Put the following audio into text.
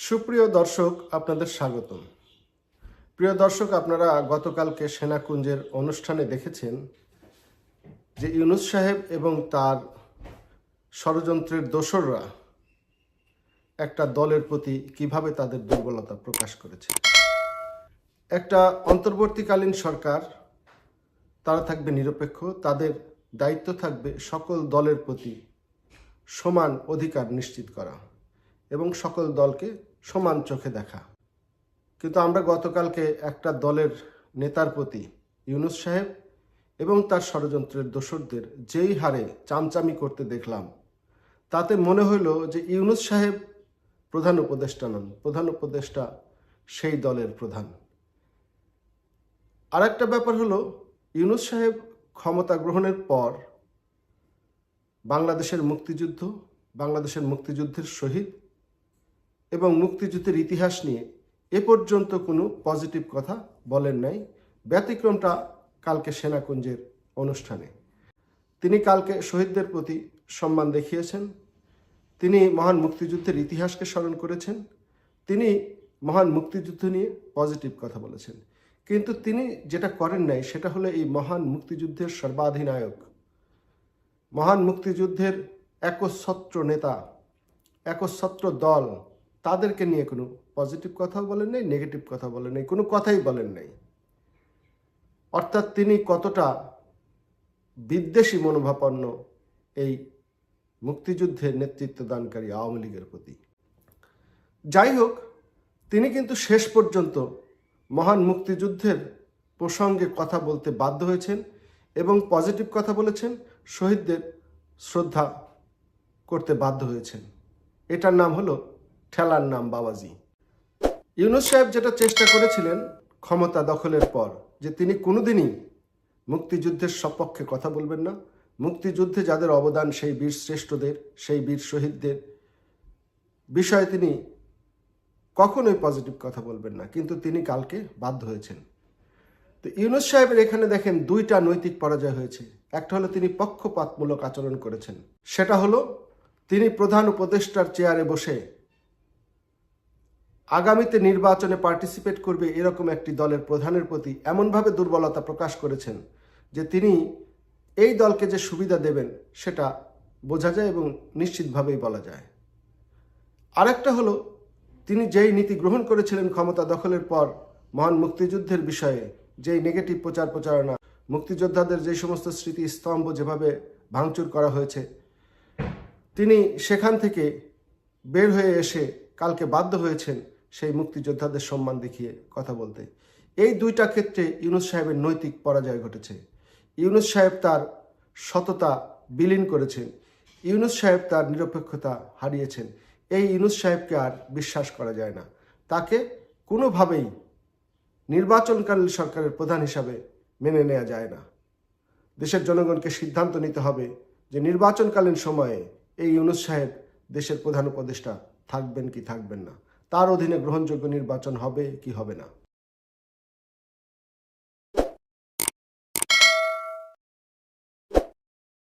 সুপ্রিয় দর্শক, আপনাদের স্বাগতম। প্রিয় দর্শক, আপনারা গতকালকে সেনাকুঞ্জের অনুষ্ঠানে দেখেছেন যে ইউনুস সাহেব এবং তার ষড়যন্ত্রের দোসররা একটা দলের প্রতি কীভাবে তাদের দুর্বলতা প্রকাশ করেছে। একটা অন্তর্বর্তীকালীন সরকার, তারা থাকবে নিরপেক্ষ, তাদের দায়িত্ব থাকবে সকল দলের প্রতি সমান অধিকার নিশ্চিত করা এবং সকল দলকে সমান চোখে দেখা। কিন্তু আমরা গতকালকে একটা দলের নেতার প্রতি ইউনুস সাহেব এবং তার ষড়যন্ত্রের দোসরদের যেই হারে চামচামি করতে দেখলাম, তাতে মনে হলো যে ইউনুস সাহেব প্রধান উপদেষ্টা নন, প্রধান উপদেষ্টা সেই দলের প্রধান। আর একটা ব্যাপার হলো, ইউনুস সাহেব ক্ষমতা গ্রহণের পর বাংলাদেশের মুক্তিযুদ্ধ, বাংলাদেশের মুক্তিযুদ্ধের শহীদ এবং মুক্তিযুদ্ধের ইতিহাস নিয়ে এ পর্যন্ত কোনো পজিটিভ কথা বলেন নাই। ব্যতিক্রমটা কালকে সেনাকুঞ্জের অনুষ্ঠানে। তিনি কালকে শহীদদের প্রতি সম্মান দেখিয়েছেন। তিনি মহান মুক্তিযুদ্ধের ইতিহাসকে স্মরণ করেছেন। তিনি মহান মুক্তিযুদ্ধ নিয়ে পজিটিভ কথা বলেছেন। কিন্তু তিনি যেটা করেন নাই, সেটা হলো এই মহান মুক্তিযুদ্ধের সর্বাধিনায়ক। মহান মুক্তিযুদ্ধের একচ্ছত্র নেতা, একচ্ছত্র দল তাদেরকে নিয়ে কোনো পজিটিভ কথাও বলেন নাই নেগেটিভ কথা বলেন নাই, কোনো কথাই বলেন নাই। অর্থাৎ তিনি কতটা বিদ্বেষী মনোভাপন্ন এই মুক্তিযুদ্ধের নেতৃত্ব দানকারী আওয়ামী লীগের প্রতি। যাই হোক, তিনি কিন্তু শেষ পর্যন্ত মহান মুক্তিযুদ্ধের প্রসঙ্গে কথা বলতে বাধ্য হয়েছেন এবং পজিটিভ কথা বলেছেন, শহীদদের শ্রদ্ধা করতে বাধ্য হয়েছেন। এটার নাম হলো ঠেলার নাম বাবাজি। ইউনুস সাহেব যেটা চেষ্টা করেছিলেন ক্ষমতা দখলের পর, যে তিনি কোনোদিনই মুক্তিযুদ্ধের সপক্ষে কথা বলবেন না। মুক্তিযুদ্ধে যাদের অবদান সেই বীর শ্রেষ্ঠদের, সেই বীর শহীদদের বিষয়ে তিনি কখনোই পজিটিভ কথা বলবেন না, কিন্তু তিনি কালকে বাধ্য হয়েছেন। তো ইউনুস সাহেবের এখানে দেখেন দুইটা নৈতিক পরাজয় হয়েছে। একটা হলো তিনি পক্ষপাতমূলক আচরণ করেছেন। সেটা হলো তিনি প্রধান উপদেষ্টার চেয়ারে বসে আগামীতে নির্বাচনে পার্টিসিপেট করবে এরকম একটি দলের প্রধানের প্রতি এমনভাবে দুর্বলতা প্রকাশ করেছেন যে তিনি এই দলকে যে সুবিধা দেবেন সেটা বোঝা যায় এবং নিশ্চিতভাবেই বলা যায়। আরেকটা হলো, তিনি যেই নীতি গ্রহণ করেছিলেন ক্ষমতা দখলের পর মহান মুক্তিযুদ্ধের বিষয়ে, যেই নেগেটিভ প্রচার প্রচারণা, মুক্তিযোদ্ধাদের যে সমস্ত স্মৃতি স্তম্ভ যেভাবে ভাঙচুর করা হয়েছে, তিনি সেখান থেকে বের হয়ে এসে কালকে বাধ্য হয়েছেন সেই মুক্তিযোদ্ধাদের সম্মান দেখিয়ে কথা বলতে। এই দুইটা ক্ষেত্রে ইউনুস সাহেবের নৈতিক পরাজয় ঘটেছে। ইউনুস সাহেব তার সততা বিলীন করেছেন। ইউনুস সাহেব তার নিরপেক্ষতা হারিয়েছেন। এই ইউনুস সাহেবকে আর বিশ্বাস করা যায় না। তাকে কোনোভাবেই নির্বাচনকালীন সরকারের প্রধান হিসাবে মেনে নেওয়া যায় না। দেশের জনগণকে সিদ্ধান্ত নিতে হবে যে নির্বাচনকালীন সময়ে এই ইউনুস সাহেব দেশের প্রধান উপদেষ্টা থাকবেন কি থাকবেন না। তার অধীনে গ্রহণযোগ্য নির্বাচন হবে কি হবে না?